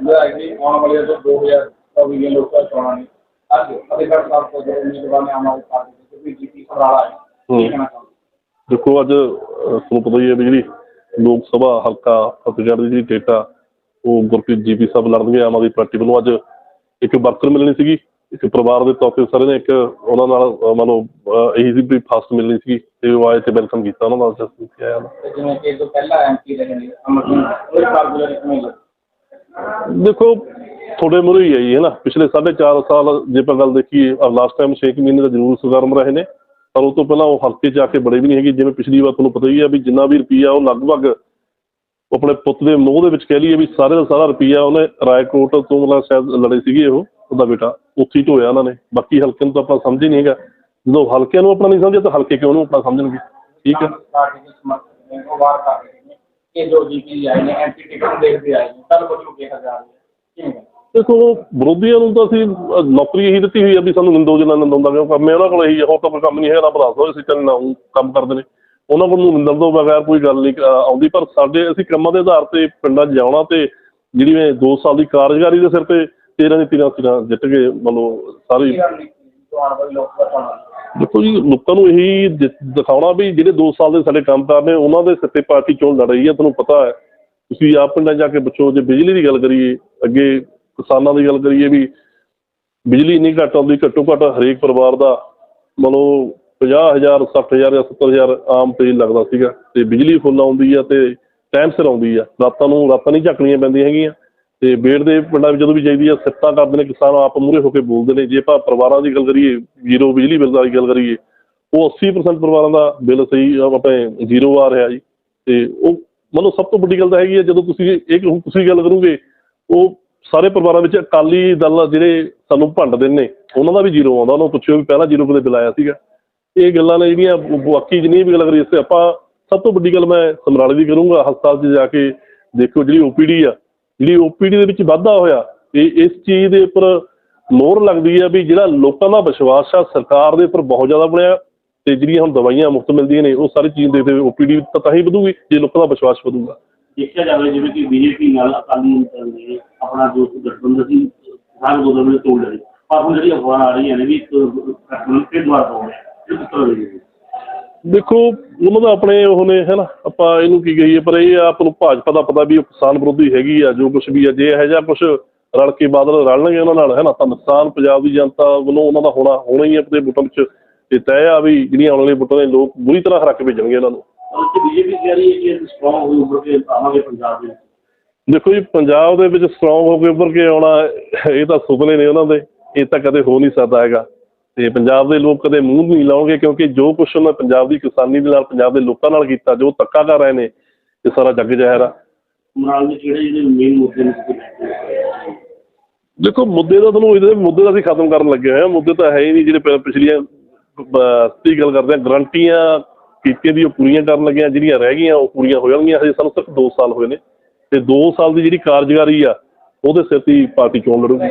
ਜਿਹੜੀ ਆਉਣ ਵਾਲੇ ਜੋ 2024 ਦੀਆਂ ਲੋਕਾਂ ਚੋਣਾਂ ਨੇ। ਅੱਜ ਫਤਿਹਗੜ੍ਹ ਸਾਹਿਬ ਤੋਂ ਜਿਹੜੇ ਉਮੀਦਵਾਰ ਨੇ ਆਮ ਆਦਮੀ ਪਾਰਟੀ ਦੇ ਬੀਜੇਪੀ ਸਮਰਾਲਾ ਹੈ। ਕੀ ਕਹਿਣਾ ਚਾਹੁੰਦੇ ਦੇਖੋ ਅੱਜ ਤੁਹਾਨੂੰ ਪਤਾ ਹੀ ਹੈ ਵੀ ਜਿਹੜੀ ਲੋਕ ਸਭਾ ਹਲਕਾ ਫਤਿਹਗੜ੍ਹ ਦੀ ਜਿਹੜੀ ਡੇਟਾ ਉਹ ਗੁਰਪ੍ਰੀਤ ਜੀਪੀ ਸਾਹਿਬ ਲੜਨਗੇ ਆਮ ਆਦਮੀ ਪਾਰਟੀ ਵੱਲੋਂ। ਅੱਜ ਇੱਕ ਵਰਕਰ ਮਿਲਣੀ ਸੀਗੀ ਇੱਕ ਪਰਿਵਾਰ ਦੇ ਤੌਰ ਤੇ ਸਾਰੇ ਨੇ ਇੱਕ ਉਹਨਾਂ ਨਾਲ ਮੰਨ ਲਓ ਇਹੀ ਸੀ ਵੀ ਫਸਟ ਮਿਲਣੀ ਸੀਗੀ ਤੇ ਉਹ ਆਏ ਤੇ ਵੈਲਕਮ ਕੀਤਾ ਉਹਨਾਂ ਦਾ ਇੱਥੇ ਆਇਆ ਜਿਵੇਂ ਕਿ ਇਹ ਤੋਂ ਪਹਿਲਾਂ ਐਮਪੀ ਰਹੇ ਨੇ ਅਮਰਜੀਤ ਉਹ ਕਿਵੇਂ ਲੱਗੀ ਦੇਖੋ ਥੋੜੇ ਮੁਰੇ ਹੀ ਹੈ ਹੈ ਨਾ? ਪਿਛਲੇ 4.5 ਸਾਲ ਜੇ ਆਪਾਂ ਗੱਲ ਦੇਖੀਏ ਲਾਸਟ ਟਾਈਮ 6 ਮਹੀਨੇ ਦਾ ਜ਼ਰੂਰ ਸਰਗਰਮ ਰਹੇ ਨੇ। ਪਰ ਉਹ ਤੋਂ ਪਹਿਲਾਂ ਉਹ ਹਲਕੇ 'ਚ ਆ ਕੇ ਬੜੇ ਵੀ ਨਹੀਂ ਹੈਗੇ, ਜਿਵੇਂ ਪਿਛਲੀ ਵਾਰ ਤੁਹਾਨੂੰ ਪਤਾ ਹੀ ਹੈ ਵੀ ਜਿੰਨਾ ਵੀ ਰੁਪਈਆ ਉਹ ਲਗਭਗ ਆਪਣੇ ਪੁੱਤ ਦੇ ਮੂੰਹ ਦੇ ਵਿੱਚ ਕਹਿ ਲਈਏ ਵੀ ਸਾਰੇ ਦਾ ਸਾਰਾ ਰੁਪਈਆ ਉਹਨੇ ਰਾਏਕੋਟ ਤੋਂ ਮਤਲਬ ਸ਼ਾਇਦ ਲੜੇ ਸੀਗੇ ਉਹ, ਉਹਦਾ ਬੇਟਾ। ਉੱਥੇ ਹੀ ਢੋਇਆ ਉਹਨਾਂ ਨੇ। ਬਾਕੀ ਹਲਕੇ ਨੂੰ ਤਾਂ ਆਪਾਂ ਸਮਝ ਹੀ ਨਹੀਂ ਹੈਗਾ। ਜਦੋਂ ਹਲਕਿਆਂ ਨੂੰ ਆਪਣਾ ਨਹੀਂ ਸਮਝਿਆ, ਤਾਂ ਹਲਕੇ ਕਿਉਂ ਨੂੰ ਆਪਣਾ ਸਮਝਣਗੇ? ਠੀਕ ਹੈ। ਦੇ ਨੇ ਨੇ ਕਿ ਜੋ ਜੀਪੀ ਆਏ ਨੇ ਐਂਟੀ ਦੇਖਦੇ ਆਏ ਨੇ ਕੱਲ ਵੱਲੋਂ ਕਿਹਾ ਜਾ ਰਿਹਾ ਹੈ ਕਿਵੇਂ? ਦੇਖੋ ਵਿਰੋਧੀਆਂ ਨੂੰ ਤਾਂ ਅਸੀਂ ਅਹ, ਨੌਕਰੀ ਇਹੀ ਦਿੱਤੀ ਹੋਈ ਆ ਵੀ ਸਾਨੂੰ ਨਿੰਦੋ ਜਿੰਨਾ ਨਿੰਦਾਉਂਦਾ ਕਿਉਂ ਕੰਮ ਹੈ ਉਹਨਾਂ ਕੋਲ ਇਹੀ ਆ, ਹੋਰ ਤਾਂ ਕੋਈ ਕੰਮ ਨਹੀਂ ਹੈਗਾ ਰੱਬ ਦੱਸਦਾ ਅਸੀਂ ਚੱਲ ਨਾ ਕੰਮ ਕਰਦੇ ਨੇ ਉਹਨਾਂ ਕੋਲ ਨੂੰ ਨਿੰਦਣ ਤੋਂ ਬਗੈਰ ਕੋਈ ਗੱਲ ਨਹੀਂ ਅਹ, ਆਉਂਦੀ ਪਰ ਸਾਡੇ ਅਸੀਂ ਕੰਮਾਂ ਦੇ ਆਧਾਰ ਤੇ ਪਿੰਡਾਂ 'ਚ ਜਾਣਾ ਤੇ ਜਿਹੜੀ ਮੈਂ 2 ਸਾਲ ਦੀ ਕਾਰਜਕਾਰੀ ਦੇ ਸਿਰ ਤੇ 13 ਦੀ 13 ਸੀਟਾਂ ਜਿੱਤ ਗਏ ਮਤਲਬ ਸਾਰੀ ਕੀ ਜੋ ਵਾਲੀ ਲੋਕ ਸਭਾ ਚੋਣਾਂ ਨੇ? ਦੇਖੋ ਜੀ, ਲੋਕਾਂ ਨੂੰ ਇਹੀ ਦਿ- ਦਿਖਾਉਣਾ ਵੀ ਜਿਹੜੇ 2 ਸਾਲ ਦੇ ਸਾਡੇ ਕੰਮਕਾਰ ਨੇ, ਉਹਨਾਂ ਦੇ ਸਿੱਤੇ ਪਾਰਟੀ ਚੋਣ ਲੜ ਰਹੀ ਹੈ, ਤੁਹਾਨੂੰ ਪਤਾ ਹੈ। ਤੁਸੀਂ ਆਪ ਪਿੰਡਾਂ ਚ ਜਾ ਕੇ ਪੁੱਛੋ, ਜੇ ਬਿਜਲੀ ਦੀ ਗੱਲ ਕਰੀਏ, ਅੱਗੇ ਕਿਸਾਨਾਂ ਦੀ ਗੱਲ ਕਰੀਏ ਵੀ ਬਿਜਲੀ ਇੰਨੀ ਘੱਟ ਆਉਂਦੀ, ਘੱਟੋ ਘੱਟ ਹਰੇਕ ਪਰਿਵਾਰ ਦਾ ਮਤਲਬ 50000 60000 ਜਾਂ 70000 ਆਮ ਤੇ ਲੱਗਦਾ ਸੀਗਾ। ਤੇ ਬਿਜਲੀ ਫੁੱਲ ਆਉਂਦੀ ਆ ਤੇ ਟਾਈਮ ਸਿਰ ਆਉਂਦੀ ਆ ਰਾਤਾਂ ਨੂੰ ਰਾਤਾਂ ਨਹੀਂ ਝੱਕਣੀਆਂ ਪੈਂਦੀਆਂ ਹੈਗੀਆਂ। ਤੇ ਬੇੜ ਦੇ ਪਿੰਡਾਂ ਵਿੱਚ ਜਦੋਂ ਵੀ ਜਾਈਦੀ ਆ ਸਿੱਟਾਂ ਕਰਦੇ ਨੇ, ਕਿਸਾਨ ਆਪ ਮੂਹਰੇ ਹੋ ਕੇ ਬੋਲਦੇ ਨੇ। ਜੇ ਆਪਾਂ ਪਰਿਵਾਰਾਂ ਦੀ ਗੱਲ ਕਰੀਏ, ਜ਼ੀਰੋ ਬਿਜਲੀ ਬਿੱਲ ਦੀ ਗੱਲ ਕਰੀਏ, ਉਹ 80% ਪਰਿਵਾਰਾਂ ਦਾ ਬਿੱਲ ਸਹੀ ਆਪਣੇ ਜ਼ੀਰੋ ਆ ਰਿਹਾ ਜੀ। ਤੇ ਉਹ ਮਤਲਬ ਸਭ ਤੋਂ ਵੱਡੀ ਗੱਲ ਤਾਂ ਹੈਗੀ ਹੈ ਜਦੋਂ ਤੁਸੀਂ ਇਹ ਤੁਸੀਂ ਗੱਲ ਕਰੋਗੇ, ਉਹ ਸਾਰੇ ਪਰਿਵਾਰਾਂ ਵਿੱਚ ਅਕਾਲੀ ਦਲ ਜਿਹੜੇ ਸਾਨੂੰ ਭੰਡਦੇ ਨੇ ਉਹਨਾਂ ਦਾ ਵੀ ਜ਼ੀਰੋ ਆਉਂਦਾ। ਉਹਨਾਂ ਨੂੰ ਪੁੱਛਿਓ ਵੀ ਪਹਿਲਾਂ ਜ਼ੀਰੋ ਕਦੇ ਬਿੱਲ ਆਇਆ ਸੀਗਾ। ਇਹ ਗੱਲਾਂ ਨੇ ਜਿਹੜੀਆਂ ਬਾਕੀ ਜਿੰਨੀ ਵੀ ਗੱਲ ਕਰੀਏ, ਇਸ ਤੇ ਆਪਾਂ ਸਭ ਤੋਂ ਵੱਡੀ ਗੱਲ ਮੈਂ ਸਮਰਾਲੇ ਦੀ ਕਰੂੰਗਾ। ਹਸਪਤਾਲ 'ਚ ਜਾ ਕੇ ਦੇਖੋ ਜਿਹੜੀ ਓਪੀਡੀ ਆ ਜਿਹੜੀ ਓਪੀਡੀ ਦੇ ਵਿੱਚ ਵਾਧਾ ਹੋਇਆ, ਤੇ ਇਸ ਚੀਜ਼ ਦੇ ਉੱਪਰ ਮੋਹਰ ਲੱਗਦੀ ਹੈ ਵੀ ਜਿਹੜਾ ਲੋਕਾਂ ਦਾ ਵਿਸ਼ਵਾਸ ਆ, ਸਰਕਾਰ ਦੇ ਉੱਪਰ ਬਹੁਤ ਜ਼ਿਆਦਾ ਬਣਿਆ ਤੇ ਜਿਹੜੀਆਂ ਹੁਣ ਦਵਾਈਆਂ ਮੁਫਤ ਮਿਲਦੀਆਂ ਨੇ, ਉਹ ਸਾਰੀ ਚੀਜ਼ ਦੇ ਤੇ ਓਪੀਡੀ ਤਾਂ ਤਾਂ ਹੀ ਵਧੂਗੀ, ਜੇ ਲੋਕਾਂ ਦਾ ਵਿਸ਼ਵਾਸ ਵਧੂਗਾ। ਦੇਖਿਆ ਜਾਵੇ ਜਿਵੇਂ ਕਿ ਬੀਜੇਪੀ ਨਾਲ ਅਕਾਲੀ ਦਲ ਨੇ, ਆਪਣਾ ਜੋ ਗਠਬੰਧਨ ਸੀ, ਹਰ ਦੋ ਨੇ ਤੋੜ ਲਈ ਪਰ ਹੁਣ ਜਿਹੜੀ ਅਫਵਾਹ ਆ ਰਹੀਆਂ ਨੇ ਵੀ ਇੱਕ ਗਠਬੰਧਨ ਫਿਰ ਦੁਆਰਾ ਹੋ ਰਿਹਾ ਇਹ ਕਿਸ ਤਰ੍ਹਾਂ ਦੇਖੋ ਉਹਨਾਂ ਦਾ ਆਪਣੇ ਉਹ ਨੇ ਹੈ ਨਾ ਆਪਾਂ ਇਹਨੂੰ ਕੀ ਕਹੀਏ ਪਰ ਇਹ ਆਪ ਨੂੰ ਭਾਜਪਾ ਦਾ ਪਤਾ ਵੀ ਉਹ ਕਿਸਾਨ ਵਿਰੋਧੀ ਹੈਗੀ ਆ ਜੋ ਕੁਝ ਵੀ ਆ ਜੇ ਇਹੋ ਜਿਹਾ ਕੁਝ ਰਲ ਕੇ ਬਾਦਲ ਰਲਣਗੇ ਉਹਨਾਂ ਨਾਲ ਹੈ ਨਾ ਤਾਂ ਨੁਕਸਾਨ ਪੰਜਾਬ ਦੀ ਜਨਤਾ ਵੱਲੋਂ ਉਹਨਾਂ ਦਾ ਹੋਣਾ ਹੋਣਾ ਹੀ ਆ ਆਪਣੇ ਵੋਟਾਂ ਵਿੱਚ। ਤੇ ਤੈਅ ਆ ਵੀ ਜਿਹੜੀਆਂ ਆਉਣ ਵਾਲੀਆਂ ਵੋਟਾਂ ਦੇ ਲੋਕ ਬੁਰੀ ਤਰ੍ਹਾਂ ਹਰਕ ਭੇਜਣਗੇ ਇਹਨਾਂ ਨੂੰ। ਕਿ ਬੀਜੇਪੀ ਕਹਿ ਰਹੀ ਹੈ ਕਿ ਸਟਰੋਂਗ ਹੋਈ ਉੱਭਰ ਕੇ ਆਵਾਂਗੇ ਪੰਜਾਬ ਦੇ ਦੇਖੋ ਜੀ ਪੰਜਾਬ ਦੇ ਵਿੱਚ ਸਟਰੋਂਗ ਹੋ ਕੇ ਉੱਭਰ ਕੇ ਆਉਣਾ ਇਹ ਤਾਂ ਸੁਪਨੇ ਨੇ ਉਹਨਾਂ ਦੇ ਇਹ ਤਾਂ ਕਦੇ ਹੋ ਨਹੀਂ ਸਕਦਾ ਹੈਗਾ। ਤੇ ਪੰਜਾਬ ਦੇ ਲੋਕ ਕਦੇ ਮੂੰਹ ਨਹੀਂ ਲਾਉਣਗੇ ਕਿਉਂਕਿ ਜੋ ਕੁਛ ਉਹਨਾਂ ਪੰਜਾਬ ਦੀ ਕਿਸਾਨੀ ਦੇ ਨਾਲ ਪੰਜਾਬ ਦੇ ਲੋਕਾਂ ਨਾਲ ਕੀਤਾ ਜੋ ਧੱਕਾ ਕਰ ਰਹੇ ਨੇ ਇਹ ਸਾਰਾ ਜੱਗ ਜ਼ਾਹਿਰ ਆ। ਕਿਹੜੇ ਜਿਹੜੇ ਮੇਨ ਮੁੱਦੇ ਨੇ? ਦੇਖੋ ਮੁੱਦੇ ਦਾ ਤੁਹਾਨੂੰ ਇਹਦੇ ਮੁੱਦੇ ਦਾ ਅਸੀਂ ਖਤਮ ਕਰਨ ਲੱਗੇ ਹੋਏ ਆ ਮੁੱਦੇ ਤਾਂ ਹੈ ਹੀ ਨਹੀਂ ਜਿਹੜੇ ਪਿਛਲੀਆਂ ਦੀ ਗੱਲ ਕਰਦੇ ਆ ਗਰੰਟੀਆਂ ਕੀਤੀਆਂ ਦੀ ਉਹ ਪੂਰੀਆਂ ਕਰਨ ਲੱਗੇ ਆ ਜਿਹੜੀਆਂ ਰਹਿ ਗਈਆਂ ਉਹ ਪੂਰੀਆਂ ਹੋ ਜਾਣਗੀਆਂ। ਹਜੇ ਸਾਨੂੰ ਸਿਰਫ 2 ਸਾਲ ਹੋਏ ਨੇ। ਤੇ 2 ਸਾਲ ਦੀ ਜਿਹੜੀ ਕਾਰਜਕਾਰੀ ਆ ਉਹਦੇ ਸਿਰ ਤੇ ਪਾਰਟੀ ਚੋਣ ਲੜੂਗੀ।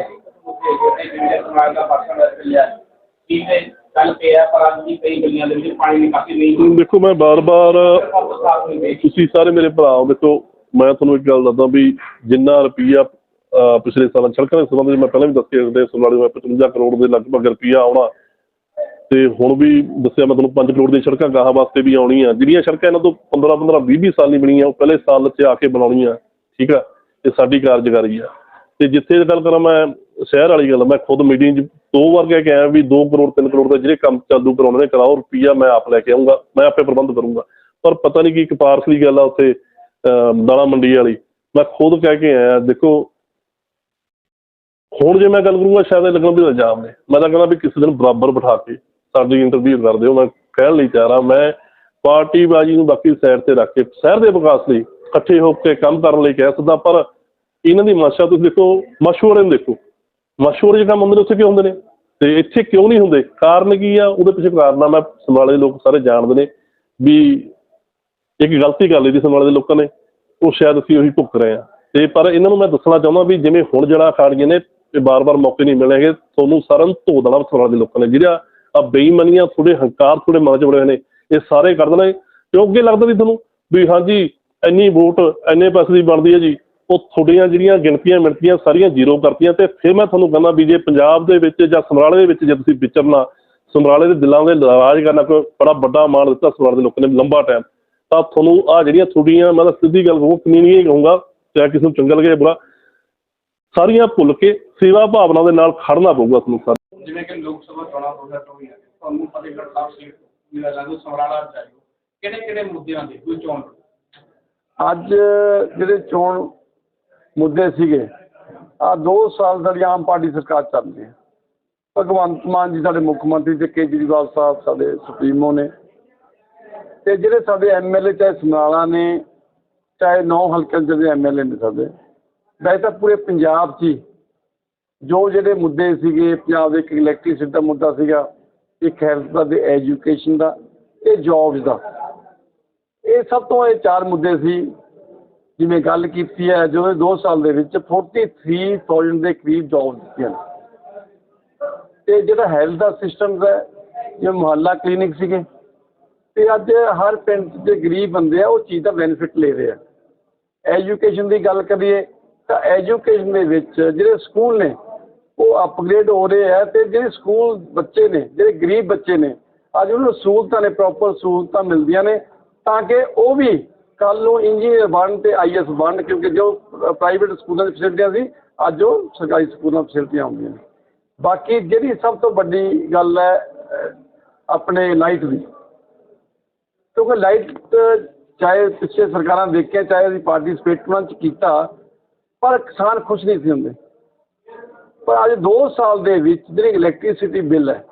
ਜਿਹੜੇ ਸਮਾਜ ਦਾ ਪਰਸਨ ਚੱਲਿਆ ਕੀ ਤੇ ਕੱਲ ਪਿਆ ਪਰ ਅੱਜ ਵੀ ਕਈ ਗਲੀਆਂ ਦੇ ਵਿੱਚ ਪਾਣੀ ਨਿਕਾਸੀ ਨਹੀਂ ਦੇਖੋ ਮੈਂ ਬਾਰ-ਬਾਰ ਸਾਫ਼ ਨਹੀਂ ਤੁਸੀਂ ਸਾਰੇ ਮੇਰੇ ਭਰਾ ਹੋ ਦੇਖੋ ਮੈਂ ਤੁਹਾਨੂੰ ਇੱਕ ਗੱਲ ਦੱਸਦਾ ਵੀ ਜਿੰਨਾ ਰੁਪਈਆ ਅਹ, ਪਿਛਲੇ ਸਾਲਾਂ ਸੜਕਾਂ ਦੇ ਸੰਬੰਧ ਵਿੱਚ ਮੈਂ ਪਹਿਲਾਂ ਵੀ ਦੱਸਿਆ ਜਿਹੜੇ ਸਮਰਾਲੇ ਮੈਂ 55 ਕਰੋੜ ਦੇ ਲਗਭਗ ਰੁਪਈਆ ਆਉਣਾ। ਤੇ ਹੁਣ ਵੀ ਦੱਸਿਆ ਮੈਂ ਤੁਹਾਨੂੰ 5 ਕਰੋੜ ਦੀਆਂ ਸੜਕਾਂ ਗਾਹਾਂ ਵਾਸਤੇ ਵੀ ਆਉਣੀਆਂ। ਜਿਹੜੀਆਂ ਸੜਕਾਂ ਇਹਨਾਂ ਤੋਂ 15 15 20 20 ਸਾਲ ਨਹੀਂ ਬਣੀਆਂ ਉਹ ਪਹਿਲੇ ਸਾਲ 'ਚ ਆ ਕੇ ਬਣਾਉਣੀਆਂ। ਠੀਕ ਆ? ਇਹ ਸਾਡੀ ਕਾਰਜਕਾਰੀ ਆ। ਤੇ ਜਿੱਥੇ ਗੱਲ ਕਰਾਂ ਮੈਂ ਸ਼ਹਿਰ ਵਾਲੀ ਗੱਲ ਮੈਂ ਖੁਦ ਮੀਟਿੰਗ 'ਚ ਦੋ ਵਾਰ ਕਹਿ ਕੇ ਆਇਆ ਵੀ 2 ਕਰੋੜ 3 ਕਰੋੜ ਦੇ ਜਿਹੜੇ ਕੰਮ ਚਾਲੂ ਕਰਾਉਣੇ ਨੇ, ਕਰਾਓ, ਰੁਪਈਆ ਮੈਂ ਆਪ ਲੈ ਕੇ ਆਉਂਗਾ ਮੈਂ ਆਪੇ ਪ੍ਰਬੰਧ ਕਰੂੰਗਾ। ਪਰ ਪਤਾ ਨਹੀਂ ਕੀ ਇੱਕ ਪਾਰਸਲੀ ਗੱਲ ਆ ਉੱਥੇ ਦਾਣਾ ਮੰਡੀ ਵਾਲੀ। ਮੈਂ ਖੁਦ ਕਹਿ ਕੇ ਆਇਆ, ਦੇਖੋ, ਹੁਣ ਜੇ ਮੈਂ ਗੱਲ ਕਰੂੰਗਾ, ਸ਼ਾਇਦ ਇਹ ਵੀ ਇਲਜ਼ਾਮ ਨੇ। ਮੈਂ ਤਾਂ ਕਹਿੰਦਾ ਵੀ ਕਿਸੇ ਦਿਨ ਬਰਾਬਰ ਬਿਠਾ ਕੇ ਸਾਡੀ ਇੰਟਰਵਿਊ ਕਰ ਦਿਓ, ਮੈਂ ਕਹਿਣ ਲਈ ਤਿਆਰ ਹਾਂ ਮੈਂ ਪਾਰਟੀ ਬਾਜੀ ਨੂੰ ਬਾਕੀ ਸਾਈਡ ਤੇ ਰੱਖ ਕੇ, ਸ਼ਹਿਰ ਦੇ ਵਿਕਾਸ ਲਈ ਇਕੱਠੇ ਹੋ ਕੇ ਕੰਮ ਕਰਨ ਲਈ ਕਹਿ ਸਕਦਾ, ਪਰ ਇਹਨਾਂ ਦੀ ਮਨਸ਼ਾ ਤੁਸੀਂ ਦੇਖੋ ਮਸ਼ਹੂਰ ਨੂੰ ਦੇਖੋ। ਮਸ਼ਹੂਰ ਜਿਹੜਾ ਕੰਮ ਹੁੰਦੇ ਨੇ ਉੱਥੇ ਕਿਉਂ ਹੁੰਦੇ ਨੇ? ਤੇ ਇੱਥੇ ਕਿਉਂ ਨਹੀਂ ਹੁੰਦੇ? ਕਾਰਨ ਕੀ ਆ? ਉਹਦੇ ਪਿੱਛੇ ਕਾਰਨ ਆ ਮੈਂ ਸਮਰਾਲੇ ਦੇ ਲੋਕ ਸਾਰੇ ਜਾਣਦੇ ਨੇ ਵੀ ਇੱਕ ਗਲਤੀ ਕਰ ਲਈ ਸੀ ਸਮਰਾਲੇ ਦੇ ਲੋਕਾਂ ਨੇ। ਉਹ ਸ਼ਾਇਦ ਅਸੀਂ ਉਹੀ ਭੁਗਤ ਰਹੇ ਆ। ਤੇ ਪਰ ਇਹਨਾਂ ਨੂੰ ਮੈਂ ਦੱਸਣਾ ਚਾਹੁੰਦਾ ਵੀ ਜਿਵੇਂ ਹੁਣ ਜਿਹੜਾ ਅਖਾੜੀਆਂ ਨੇ, ਇਹ ਬਾਰ-ਬਾਰ ਮੌਕੇ ਨਹੀਂ ਮਿਲਣਗੇ ਤੁਹਾਨੂੰ ਸਾਰਿਆਂ ਨੂੰ ਧੋ ਦੇਣਾ ਸਮਰਾਲੇ ਦੇ ਲੋਕਾਂ ਨੇ। ਜਿਹੜਾ ਆ ਬੇਈਮਾਨੀਆਂ ਥੋੜੇ ਹੰਕਾਰ ਥੋੜੇ ਮਨ 'ਚ ਬੜੇ ਹੋਏ ਨੇ, ਇਹ ਸਾਰੇ ਕਰ ਦੇਣਾ। ਕਿਉਂ ਅੱਗੇ ਲੱਗਦਾ ਵੀ ਤੁਹਾਨੂੰ ਵੀ ਹਾਂਜੀ, ਇੰਨੀ ਵੋਟ, ਇੰਨੇ ਪੈਸੇ ਦੀ ਬਣਦੀ ਹੈ ਜੀ। ਉਹ ਤੁਹਾਡੀਆਂ ਜਿਹੜੀਆਂ ਗਿਣਤੀਆਂ ਮਿਣਤੀਆਂ ਸਾਰੀਆਂ ਜ਼ੀਰੋ ਕਰਤੀਆਂ ਤੇ ਫਿਰ ਮੈਂ ਤੁਹਾਨੂੰ ਕਹਿੰਦਾ ਵੀ ਜੇ ਪੰਜਾਬ ਦੇ ਵਿੱਚ ਜਾਂ ਸਮਰਾਲੇ ਦੇ ਵਿੱਚ ਜੇ ਤੁਸੀਂ ਵਿਚਰਨਾ ਸਮਰਾਲੇ ਦੇ ਦਿਲਾਂ ਦੇ ਰਾਜ ਕਰਨਾ ਕੋਈ ਬੜਾ ਵੱਡਾ ਮਾਣ ਦਿੱਤਾ ਸਮਰਾਲੇ ਦੇ ਲੋਕਾਂ ਨੇ ਲੰਬਾ ਟਾਈਮ ਤਾਂ ਤੁਹਾਨੂੰ ਆ ਜਿਹੜੀਆਂ ਤੁਹਾਡੀਆਂ ਮੈਂ ਤਾਂ ਸਿੱਧੀ ਗੱਲ ਕਹੂੰ ਕਮੀ ਨਹੀਂ ਕਹੂੰਗਾ ਚਾਹੇ ਕਿਸੇ ਨੂੰ ਚੰਗਾ ਲੱਗੇ ਬੁਰਾ ਸਾਰੀਆਂ ਭੁੱਲ ਕੇ ਸੇਵਾ ਭਾਵਨਾ ਦੇ ਨਾਲ ਖੜਨਾ ਪਊਗਾ ਤੁਹਾਨੂੰ ਸਰ। ਜਿਵੇਂ ਕਿ ਲੋਕ ਸਭਾ ਚੋਣਾਂ 2024 ਆ ਤੁਹਾਨੂੰ ਫਤਿਹਗੜ੍ਹ ਸਾਹਿਬ ਸੀਟ ਮਿਲਿਆ ਲੱਗੂ ਸਮਰਾਲਾ ਚਾਹੀਓ ਕਿਹੜੇ ਕਿਹੜੇ ਮੁੱਦਿਆਂ ਦੇ ਕੋਈ ਚੋਣ? ਅੱਜ ਜਿਹੜੇ ਚੋਣ ਮੁੱਦੇ ਸੀਗੇ। ਆ 2 ਸਾਲ ਸਾਡੀ ਆਮ ਪਾਰਟੀ ਸਰਕਾਰ ਚੱਲ ਰਹੀ ਹੈ। ਭਗਵੰਤ ਮਾਨ ਜੀ ਸਾਡੇ ਮੁੱਖ ਮੰਤਰੀ ਤੇ ਕੇਜਰੀਵਾਲ ਸਾਹਿਬ ਸਾਡੇ ਸੁਪਰੀਮੋ ਨੇ। ਤੇ ਜਿਹੜੇ ਸਾਡੇ ਐਮਐਲਏ ਚਾਹੇ ਸਮਰਾਲਾ ਨੇ, ਚਾਹੇ ਨੌ ਹਲਕੇ ਦੇ ਜਿਹੜੇ ਐਮਐਲਏ ਨੇ ਸਾਡੇ, ਵੈਸੇ ਤਾਂ ਪੂਰੇ ਪੰਜਾਬ 'ਚ ਹੀ ਜੋ ਜਿਹੜੇ ਮੁੱਦੇ ਸੀਗੇ, ਪੰਜਾਬ ਦੇ ਇੱਕ ਇਲੈਕਟ੍ਰਿਸਿਟੀ ਦਾ ਮੁੱਦਾ ਸੀਗਾ, ਇੱਕ ਹੈਲਥ ਦਾ ਤੇ ਐਜੂਕੇਸ਼ਨ ਦਾ ਤੇ ਜੌਬਸ ਦਾ। ਇਹ ਸਭ ਤੋਂ ਇਹ ਚਾਰ ਮੁੱਦੇ ਸੀ। ਜਿਵੇਂ ਗੱਲ ਕੀਤੀ ਹੈ ਜੋ 2 ਸਾਲ ਦੇ ਵਿੱਚ 43000 ਦੇ ਕਰੀਬ ਜੌਬ ਦਿੱਤੀਆਂ ਨੇ। ਤੇ ਜਿਹੜਾ ਹੈਲਥ ਦਾ ਸਿਸਟਮ ਹੈ, ਜਿਵੇਂ ਮੁਹੱਲਾ ਕਲੀਨਿਕ ਸੀਗੇ, ਤੇ ਅੱਜ ਹਰ ਪਿੰਡ 'ਚ ਦੇ ਗਰੀਬ ਬੰਦੇ ਆ, ਉਹ ਚੀਜ਼ ਦਾ ਬੈਨੀਫਿਟ ਲੈ ਰਹੇ ਆ। ਐਜੂਕੇਸ਼ਨ ਦੀ ਗੱਲ ਕਰੀਏ, ਤਾਂ ਐਜੂਕੇਸ਼ਨ ਦੇ ਵਿੱਚ ਜਿਹੜੇ ਸਕੂਲ ਨੇ, ਉਹ ਅਪਗ੍ਰੇਡ ਹੋ ਰਹੇ ਆ, ਤੇ ਜਿਹੜੇ ਸਕੂਲ ਬੱਚੇ ਨੇ, ਜਿਹੜੇ ਗਰੀਬ ਬੱਚੇ ਨੇ, ਅੱਜ ਉਹਨਾਂ ਨੂੰ ਸਹੂਲਤਾਂ ਨੇ ਪ੍ਰੋਪਰ ਸਹੂਲਤਾਂ ਮਿਲਦੀਆਂ ਨੇ, ਤਾਂ ਕਿ ਉਹ ਵੀ ਕੱਲ੍ਹ ਨੂੰ ਇੰਜੀਨੀਅਰ ਬਣਨ ਤੇ ਆਈਐਸ ਬਣਨ ਕਿਉਂਕਿ ਜੋ ਪ੍ਰਾਈਵੇਟ ਸਕੂਲਾਂ ਦੀ ਫੈਸਿਲਿਟੀਆਂ ਸੀ, ਅੱਜ ਉਹ ਸਰਕਾਰੀ ਸਕੂਲਾਂ ਫੈਸਿਲਿਟੀਆਂ ਆਉਂਦੀਆਂ ਨੇ। ਬਾਕੀ ਜਿਹੜੀ ਸਭ ਤੋਂ ਵੱਡੀ ਗੱਲ ਹੈ ਆਪਣੇ ਲਾਈਟ ਦੀ। ਕਿਉਂਕਿ ਲਾਈਟ ਚਾਹੇ ਪਿੱਛੇ ਸਰਕਾਰਾਂ ਦੇਖਿਆ, ਚਾਹੇ ਅਸੀਂ ਪਾਰਟਿਸਿਪੇਟ ਚ ਕੀਤਾ, ਪਰ ਕਿਸਾਨ ਖੁਸ਼ ਨਹੀਂ ਸੀ ਹੁੰਦੇ। ਪਰ ਅੱਜ 2 ਸਾਲ ਦੇ ਵਿੱਚ ਜਿਹੜੀ ਇਲੈਕਟ੍ਰਿਸਿਟੀ ਬਿੱਲ ਹੈ,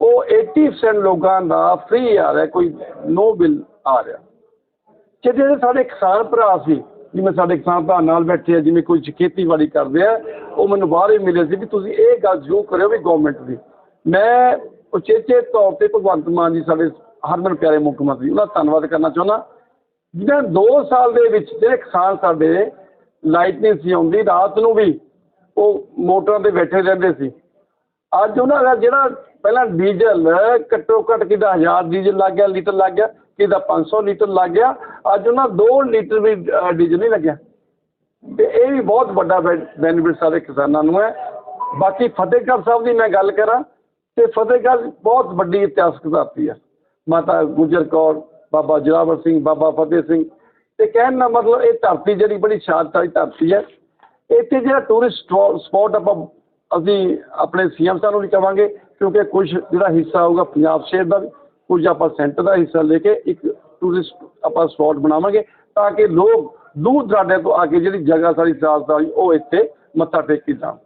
ਉਹ 80% ਲੋਕਾਂ ਦਾ ਫ੍ਰੀ ਆ ਰਿਹਾ, ਕੋਈ ਨੋ ਬਿੱਲ ਆ ਰਿਹਾ। ਕਿ ਜਿਹੜੇ ਸਾਡੇ ਕਿਸਾਨ ਭਰਾ ਸੀ, ਜਿਵੇਂ ਸਾਡੇ ਕਿਸਾਨ ਭਰਾ ਨਾਲ ਬੈਠੇ ਆ, ਜਿਵੇਂ ਕੋਈ ਖੇਤੀਬਾੜੀ ਕਰਦੇ ਆ, ਉਹ ਮੈਨੂੰ ਬਾਹਰ ਹੀ ਮਿਲੇ ਸੀ ਕਿ ਤੁਸੀਂ ਇਹ ਗੱਲ ਜ਼ਰੂਰ ਕਰਿਓ ਵੀ ਗਵਰਨਮੈਂਟ ਦੀ। ਮੈਂ ਉਚੇਚੇ ਤੌਰ ਤੇ ਭਗਵੰਤ ਮਾਨ ਜੀ ਸਾਡੇ ਹਰਮਨ ਪਿਆਰੇ ਮੁੱਖ ਮੰਤਰੀ, ਉਹਨਾਂ ਦਾ ਧੰਨਵਾਦ ਕਰਨਾ ਚਾਹੁੰਦਾ। ਜਿਹਨਾਂ 2 ਸਾਲ ਦੇ ਵਿੱਚ ਜਿਹੜੇ ਕਿਸਾਨ ਸਾਡੇ ਲਾਈਟ ਨਹੀਂ ਸੀ ਆਉਂਦੀ, ਰਾਤ ਨੂੰ ਵੀ ਉਹ ਮੋਟਰਾਂ ਤੇ ਬੈਠੇ ਰਹਿੰਦੇ ਸੀ। ਅੱਜ ਉਹਨਾਂ ਦਾ ਜਿਹੜਾ ਪਹਿਲਾਂ ਡੀਜ਼ਲ, ਘੱਟੋ ਘੱਟ ਕਿਦਾ 1000 ਡੀਜ਼ਲ ਲੱਗ ਗਿਆ, ਲੀਟਰ ਲੱਗ ਗਿਆ ਕਿਦਾ 500 ਲੀਟਰ ਲੱਗ ਗਿਆ। ਅੱਜ ਉਹਨਾਂ 2 ਲੀਟਰ ਵੀ ਡੀਜ਼ਲ ਨਹੀਂ ਲੱਗਿਆ। ਤੇ ਇਹ ਵੀ ਬਹੁਤ ਵੱਡਾ ਬੈਨੀਫਿਟ ਸਾਰੇ ਕਿਸਾਨਾਂ ਨੂੰ ਹੈ। ਬਾਕੀ ਫਤਿਹਗੜ੍ਹ ਸਾਹਿਬ ਦੀ ਮੈਂ ਗੱਲ ਕਰਾਂ, ਤੇ ਫਤਿਹਗੜ੍ਹ ਬਹੁਤ ਵੱਡੀ ਇਤਿਹਾਸਕ ਧਰਤੀ ਹੈ ਮਾਤਾ ਗੁਜਰ ਕੌਰ, ਬਾਬਾ ਜਲਾਵਰ ਸਿੰਘ, ਬਾਬਾ ਫਤਿਹ ਸਿੰਘ। ਤੇ ਕਹਿਣ ਦਾ ਮਤਲਬ ਇਹ ਧਰਤੀ ਜਿਹੜੀ ਬੜੀ ਸ਼ਾਨਦਾਰ ਵਾਲੀ ਧਰਤੀ ਹੈ। ਇੱਥੇ ਜਿਹੜਾ ਟੂਰਿਸਟ ਸਪੌਟ ਆਪਾਂ, ਅਸੀਂ ਆਪਣੇ ਸੀਐਮ ਸਾਹਿਬ ਨੂੰ ਵੀ ਕਹਾਂਗੇ ਕਿਉਂਕਿ ਕੁਝ ਜਿਹੜਾ ਹਿੱਸਾ ਹੋਊਗਾ ਪੰਜਾਬ ਸ਼ਹਿਰ ਦਾ ਵੀ। ਕੁਝ ਆਪਾਂ ਸੈਂਟਰ ਦਾ ਹਿੱਸਾ ਲੈ ਕੇ ਇੱਕ ਟੂਰਿਸਟ ਆਪਾਂ ਸਪੌਟ ਬਣਾਵਾਂਗੇ ਤਾਂ ਕਿ ਲੋਕ ਦੂਰ ਦਰਾਡੇ ਤੋਂ ਆ ਕੇ ਜਿਹੜੀ ਜਗ੍ਹਾ ਸਾਡੀ ਸਾਜ ਦਾ ਉਹ ਇੱਥੇ ਮੱਥਾ ਟੇਕ ਕੇ ਜਾਣ।